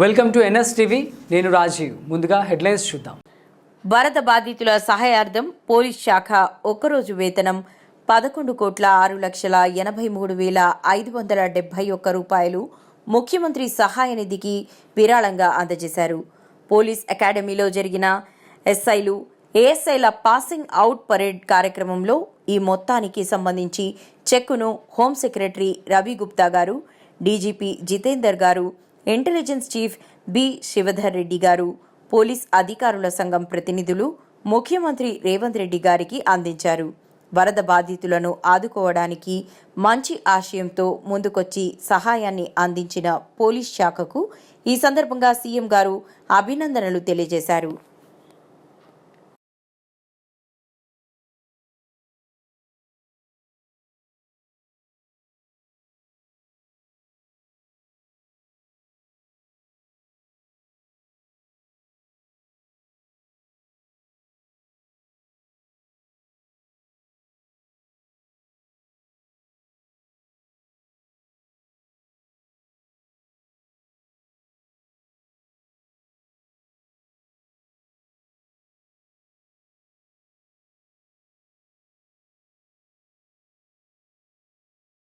Welcome to NS TV. నేను రాజీవ్. ముందుగా headlines చూద్దాం. వరద బాధితుల సహాయార్థం పోలీస్ శాఖ ఒక్కరోజు వేతనం పదకొండు కోట్ల ఆరు లక్షల ఎనభై మూడు వేల ఐదు వందల డెబ్బై ఒక్క రూపాయలు ముఖ్యమంత్రి సహాయ నిధికి విరాళంగా అందజేశారు. పోలీస్ అకాడమీలో జరిగిన ఎస్ఐలు ఏఎస్ఐల పాసింగ్ అవుట్ పరేడ్ కార్యక్రమంలో ఈ మొత్తానికి సంబంధించి చెక్కును హోం సెక్రటరీ రవి గుప్తా గారు డీజీపీ జితేందర్ గారు intelligence chief B. Shivadhar Reddy గారు పోలీస్ అధికారుల సంఘం ప్రతినిధులు ముఖ్యమంత్రి రేవంత్ రెడ్డి గారికి అందించారు. వరద బాధితులను ఆదుకోవడానికి మంచి ఆశయంతో ముందుకొచ్చి సహాయాన్ని అందించిన పోలీస్ శాఖకు ఈ సందర్భంగా సీఎం గారు అభినందనలు తెలియజేశారు.